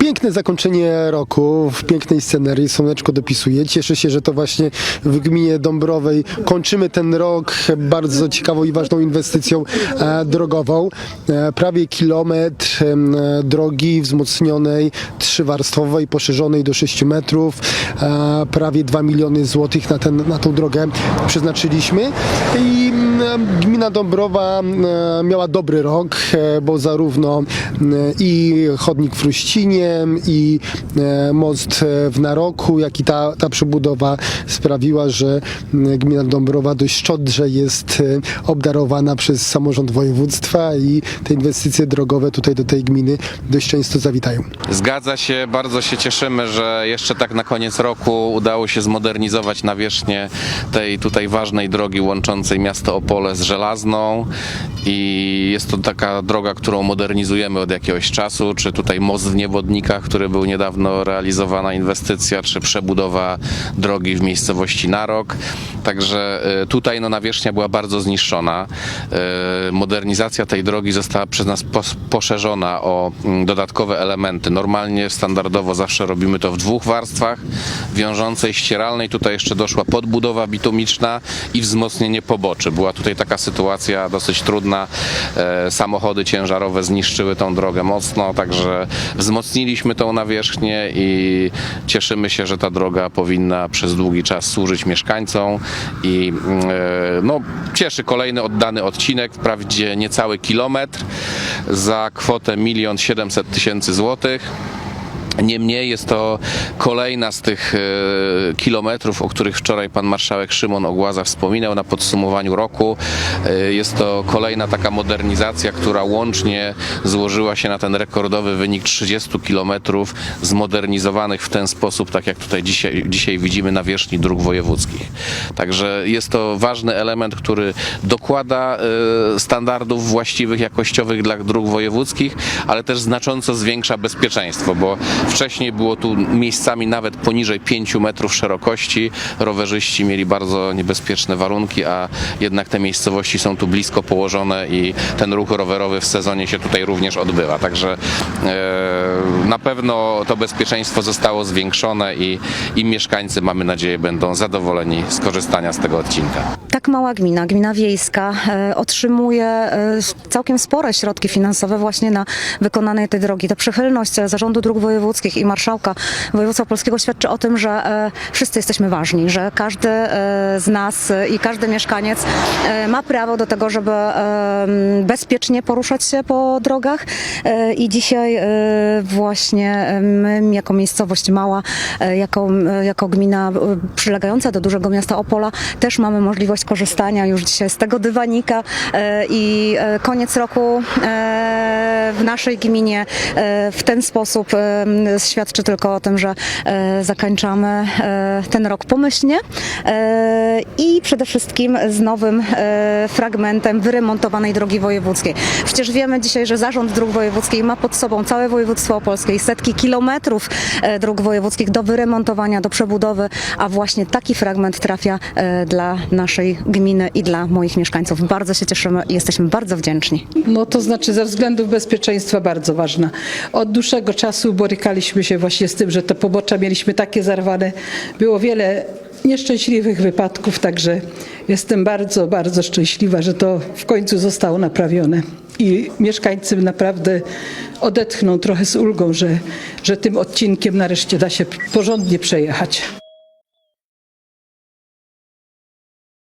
Piękne zakończenie roku, w pięknej scenerii, słoneczko dopisuje. Cieszę się, że to właśnie w gminie Dąbrowej kończymy ten rok bardzo ciekawą i ważną inwestycją e, drogową. E, prawie kilometr drogi wzmocnionej, trzywarstwowej, poszerzonej do 6 metrów. E, prawie 2 miliony złotych na, ten, na tą drogę przeznaczyliśmy. I gmina Dąbrowa miała dobry rok, bo zarówno i chodnik w Ruścinie, i e, most e, w Naroku, jak i ta, ta przebudowa sprawiła, że gmina Dąbrowa dość szczodrze jest e, obdarowana przez samorząd województwa i te inwestycje drogowe tutaj do tej gminy dość często zawitają. Zgadza się, bardzo się cieszymy, że jeszcze tak na koniec roku udało się zmodernizować nawierzchnię tej tutaj ważnej drogi łączącej miasto Opole z Żelazną. I jest to taka droga, którą modernizujemy od jakiegoś czasu, czy tutaj most w Niewodnikach, który był niedawno realizowana inwestycja, czy przebudowa drogi w miejscowości Narok. Także e, tutaj no, nawierzchnia była bardzo zniszczona. E, Modernizacja tej drogi została przez nas pos- poszerzona o mm, dodatkowe elementy. Normalnie, standardowo zawsze robimy to w dwóch warstwach, wiążącej, ścieralnej. Tutaj jeszcze doszła podbudowa bitumiczna i wzmocnienie poboczy. Była tutaj taka sytuacja dosyć trudna. E, Samochody ciężarowe zniszczyły tą drogę mocno, także wzmocniliśmy tą nawierzchnię i cieszymy się, że ta droga powinna przez długi czas służyć mieszkańcom i mm, e, no, cieszy kolejny oddany odcinek, wprawdzie niecały kilometr za kwotę 1 700 tysięcy złotych. Niemniej jest to kolejna z tych e, kilometrów, o których wczoraj pan marszałek Szymon Ogłaza wspominał na podsumowaniu roku. E, Jest to kolejna taka modernizacja, która łącznie złożyła się na ten rekordowy wynik 30 kilometrów zmodernizowanych w ten sposób, tak jak tutaj dzisiaj, dzisiaj widzimy na wierzchni dróg wojewódzkich. Także jest to ważny element, który dokłada e, standardów właściwych, jakościowych dla dróg wojewódzkich, ale też znacząco zwiększa bezpieczeństwo, bo wcześniej było tu miejscami nawet poniżej 5 metrów szerokości. Rowerzyści mieli bardzo niebezpieczne warunki, a jednak te miejscowości są tu blisko położone i ten ruch rowerowy w sezonie się tutaj również odbywa. Także e, na pewno to bezpieczeństwo zostało zwiększone i, i mieszkańcy, mamy nadzieję, będą zadowoleni z korzystania z tego odcinka. Tak mała gmina, gmina wiejska, e, otrzymuje e, całkiem spore środki finansowe właśnie na wykonanie tej drogi. Ta przychylność e, Zarządu Dróg Wojewódzkich i Marszałka Województwa Polskiego świadczy o tym, że wszyscy jesteśmy ważni, że każdy z nas i każdy mieszkaniec ma prawo do tego, żeby bezpiecznie poruszać się po drogach i dzisiaj właśnie my jako miejscowość mała, e, jako, e, jako gmina e, przylegająca do dużego miasta Opola też mamy możliwość korzystania już dzisiaj z tego dywanika i koniec roku w naszej gminie w ten sposób świadczy tylko o tym, że zakończamy ten rok pomyślnie i przede wszystkim z nowym fragmentem wyremontowanej drogi wojewódzkiej. Przecież wiemy dzisiaj, że Zarząd Dróg Wojewódzkich ma pod sobą całe województwo opolskie i setki kilometrów e, dróg wojewódzkich do wyremontowania, do przebudowy, a właśnie taki fragment trafia e, dla naszej gminy i dla moich mieszkańców. Bardzo się cieszymy i jesteśmy bardzo wdzięczni. No to znaczy ze względów bezpieczeństwa bardzo ważna. Od dłuższego czasu borykaliśmy się właśnie z tym, że te pobocza mieliśmy takie zarwane. Było wiele nieszczęśliwych wypadków, także jestem bardzo, bardzo szczęśliwa, że to w końcu zostało naprawione. I mieszkańcy naprawdę odetchną trochę z ulgą, że, że tym odcinkiem nareszcie da się porządnie przejechać.